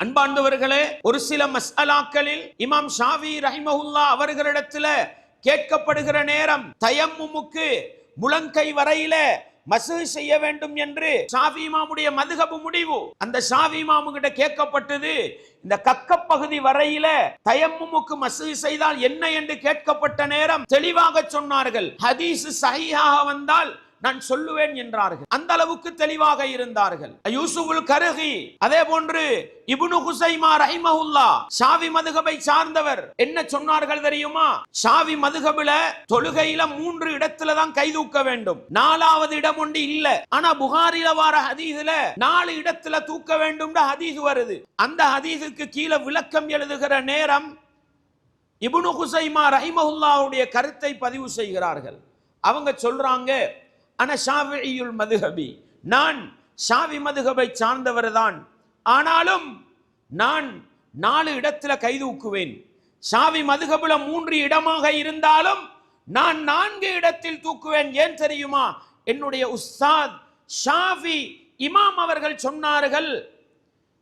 அன்பாண்டவர்களே ஒரு சில மசாலாக்களில் இமாம் ஷாவி ரஹிமஹுல்லா அவர்களிடத்துல கேட்கப்படுகிற நேரம் தயம்முக்கு முழங்கை வரையில மசு செய்ய வேண்டும் என்று ஷாஃபி இமாமுடைய மதுகபு முடிவு. அந்த ஷாஃபி இமாமு கிட்ட கேட்கப்பட்டது இந்த கக்க பகுதி வரையில தயம்முக்கு மசு செய்தால் என்ன என்று கேட்கப்பட்ட நேரம் தெளிவாக சொன்னார்கள். ஹதீஸ் சகியாக வந்தால் நான் சொல்லுவேன் என்றார்கள். அந்த அளவுக்கு தெளிவாக இருந்தார்கள். யூசுஃபுல் கருகி அதே போன்று இபுனு ஹுசைமா ரஹிமஹுல்லா ஷாவி மதுகபை சார்ந்தவர் என்ன சொன்னார்கள் தெரியுமா? ஷாவி மதுகபுல தொழுகையில மூன்று இடத்துல தான் கைதூக்க வேண்டும். நாலாவது இடம் ஒன்று இல்ல. ஆனா புகாரில வார ஹதீஸ்ல நாலு இடத்துல தூக்க வேண்டும் ஹதீஸ் வருது. அந்த ஹதீஸுக்கு கீழே விளக்கம் எழுதுகிற நேரம் இபுனு ஹுசைமா ரஹிமஹுல்லாவுடைய கருத்தை பதிவு செய்கிறார்கள். அவங்க சொல்றாங்க ஆனால் ஷாவியுல் மதுஹபி நான் ஷாவி மதுகபை சார்ந்தவர் தான். ஆனாலும் நான் நாலு இடத்துல கைதூக்குவேன் ஷாவி மதுகபுல மூன்று இடமாக இருந்தாலும் நான் நான்கு இடத்தில் தூக்குவேன். ஏன் தெரியுமா? என்னுடைய உஸ்தாத் ஷாஃபி இமாம் அவர்கள் சொன்னார்கள்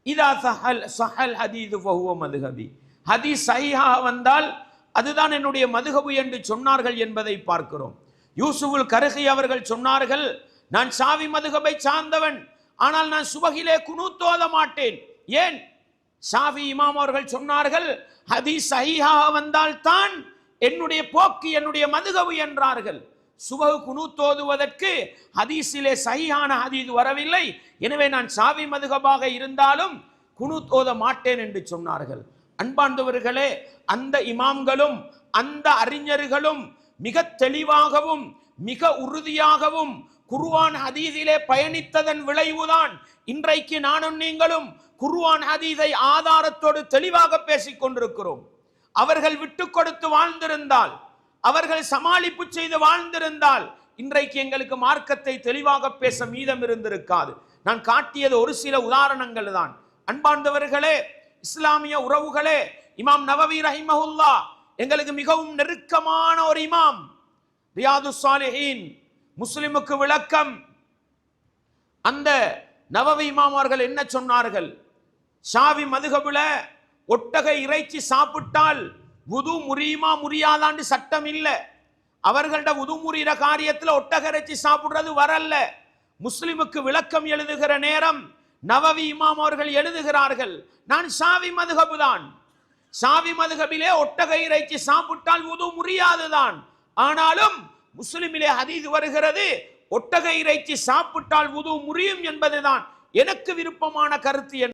இதா சஹல் சஹல் ஹதீது ஃபஹுவ மதுஹபி. ஹதீஸ் சஹிஹாக வந்தால் அதுதான் என்னுடைய மதுகபு என்று சொன்னார்கள் என்பதை பார்க்கிறோம். யூசுஃபுல் கருகி அவர்கள் சொன்னார்கள் நான் சாவி மதுகபை சார்ந்தவன் ஆனால் நான் சுபகிலே குனூத்தோத மாட்டேன். ஏன்? சாவி இமாம் அவர்கள் சொன்னார்கள் ஹதி சஹிஹாக வந்தால் தான் என்னுடைய போக்கு என்னுடைய மதுகவு என்றார்கள். சுபகு குனூத்தோதுவதற்கு ஹதீஸிலே சஹியான ஹதீஸ் வரவில்லை. எனவே நான் சாவி மதுகபாக இருந்தாலும் குனூத் மாட்டேன் என்று சொன்னார்கள். அன்பார்ந்தவர்களே அந்த இமாம்களும் அந்த அறிஞர்களும் மிக தெளிவாகவும் மிக உறுதியாகவும் குருவான் ஹதீஸிலே பயணித்ததன் விளைவுதான் இன்றைக்கு நானும் நீங்களும் குருவான் ஹதீஸை ஆதாரத்தோடு தெளிவாக பேசிக் கொண்டிருக்கிறோம். அவர்கள் விட்டு கொடுத்து வாழ்ந்திருந்தால் அவர்கள் சமாளிப்பு செய்து வாழ்ந்திருந்தால் இன்றைக்கு எங்களுக்கு மார்க்கத்தை தெளிவாக பேச மீதம் இருந்திருக்காது. நான் காட்டியது ஒரு சில உதாரணங்கள் தான் அன்பார்ந்தவர்களே இஸ்லாமிய உறவுகளே இமாம் நவவி ரஹிமஹுல்லா எங்களுக்கு மிகவும் நெருக்கமான ஒரு இமாம். ரியாது சாலிஹின் முஸ்லிமுக்கு விளக்கம். அந்த நவவி இமாமார்கள் என்ன சொன்னார்கள்? ஷாவி மதுகபுல ஒட்டகை இறைச்சி சாப்பிட்டால் உது முறியுமா முறியாதாண்டு சட்டம் இல்லை. அவர்கள்ட உது முறிகிற காரியத்தில் ஒட்டக இறைச்சி சாப்பிடுறது வரல்ல. முஸ்லிமுக்கு விளக்கம் எழுதுகிற நேரம் நவவி இமாம் அவர்கள் எழுதுகிறார்கள். நான் ஷாவி மதுகபு சாவி மதுகபிலே ஒட்டகை இறைச்சி சாப்பிட்டால் உது முடியாதுதான் ஆனாலும் முஸ்லிமிலே ஹதீஸ் வருகிறது ஒட்டகை இறைச்சி சாப்பிட்டால் உது முறியும் என்பதுதான். எனக்கு விருப்பமான கருத்து என்று